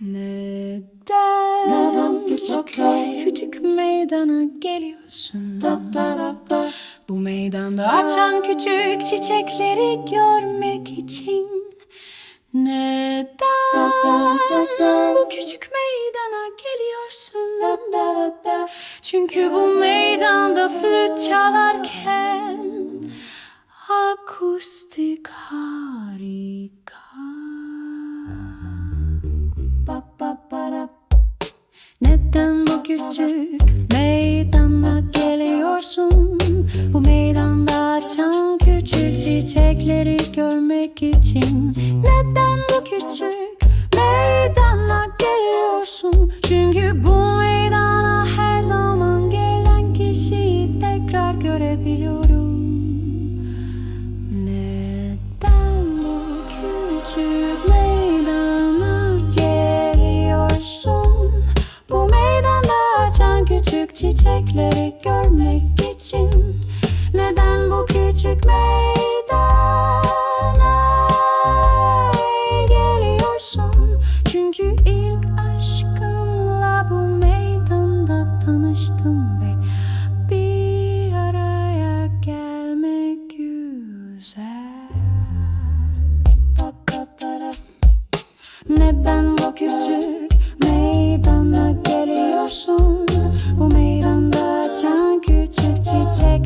Neden Neden küçük küçük meydana geliyorsun? Bu meydanda açan küçük çiçekleri görmek için Neden bu küçük meydana geliyorsun? Çünkü bu meydanda flüt çalarken akustik harika. Neden bu küçük meydana geliyorsun? Bu meydanda açan küçük çiçekleri görmek için Neden bu küçük meydana geliyorsun? Çünkü bu meydana her zaman gelen kişiyi tekrar görebiliyorum Neden bu küçük meydana çiçekleri görmek için Neden bu küçük meydana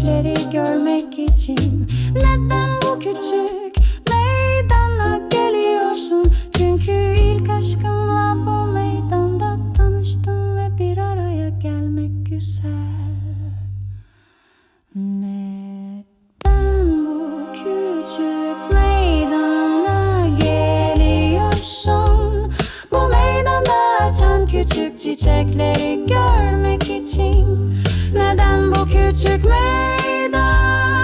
çiçekleri görmek için Neden bu küçük meydana geliyorsun? Çünkü ilk aşkımla bu meydanda tanıştım ve bir araya gelmek güzel küçük meydana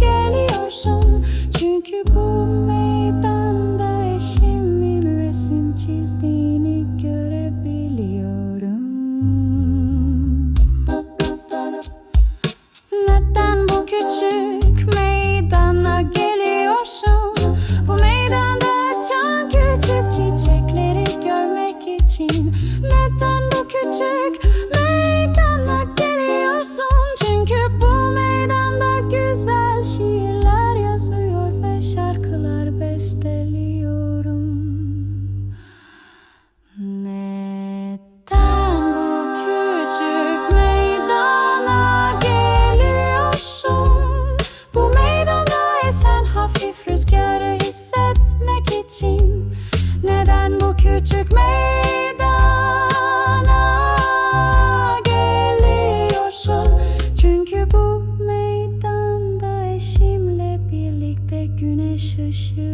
geliyorsun? Çünkü bu meydanda eşimin resim çizdiğini görebiliyorum neden bu küçük meydana geliyorsun? Bu meydanda açan küçük çiçekleri görmek için Neden küçük meydana geliyorsun? Çünkü bu meydanda eşimle birlikte güneş ışığını